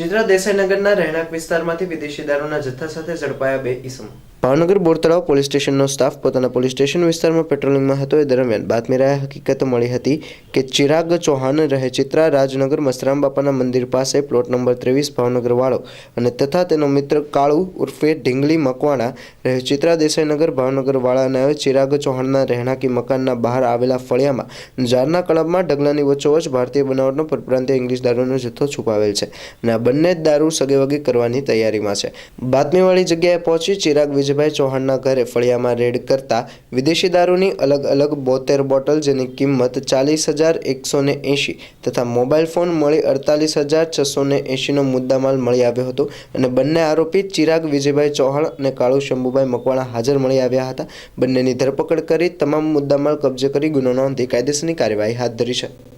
ચિત્રા દેસાઈનગરના રહેણાંક વિસ્તારમાંથી વિદેશી દારૂના જથ્થા સાથે ઝડપાયા બે ઈસમો ભાવનગર બોરતળાવ પોલીસ સ્ટેશનનો સ્ટાફ પોતાના પોલીસ સ્ટેશન વિસ્તારમાં પેટ્રોલિંગમાં હતો. એ દરમિયાન બાતમી રહ્યા હકીકત મળી હતી કે ચિરાગ ચૌહાણ રહે ચિત્રા રાજનગર મસ્તરામ બાપાના મંદિર પાસે પ્લોટ નંબર ત્રેવીસ ભાવનગર વાળો અને તથા તેનો મિત્ર કાળુ ઉર્ફે ઢીંગલી મકવાણા રહે ચિત્રા દેસાઈનગર ભાવનગર વાળાના ચિરાગ ચૌહાણના રહેણાંકી મકાનના બહાર આવેલા ફળિયામાં ઝારના કળબમાં ઢગલાની વચ્ચોવચ ભારતીય બનાવટનો પરપ્રાંતીય ઇંગ્લિશ દારૂનો જથ્થો છુપાવેલ છે અને આ બંને દારૂ સગેવગે કરવાની તૈયારીમાં છે. બાતમીવાળી જગ્યાએ પહોંચી ચિરાગ વિજયભાઈ ચૌહાણના ઘરે ફળિયામાં રેડ કરતા વિદેશી દારૂની અલગ અલગ બોતેર બોટલ જેની કિંમત ચાલીસ હજાર એકસો ને એંશી તથા મોબાઈલ ફોન મળી અડતાલીસ હજાર છસો ને એંશીનો મુદ્દામાલ મળી આવ્યો હતો અને બંને આરોપી ચિરાગ વિજયભાઈ ચૌહાણ અને કાળુ શંભુભાઈ મકવાણા હાજર મળી આવ્યા હતા. બંનેની ધરપકડ કરી તમામ મુદ્દામાલ કબજે કરી ગુનો નોંધી કાયદેસરની કાર્યવાહી હાથ ધરી છે.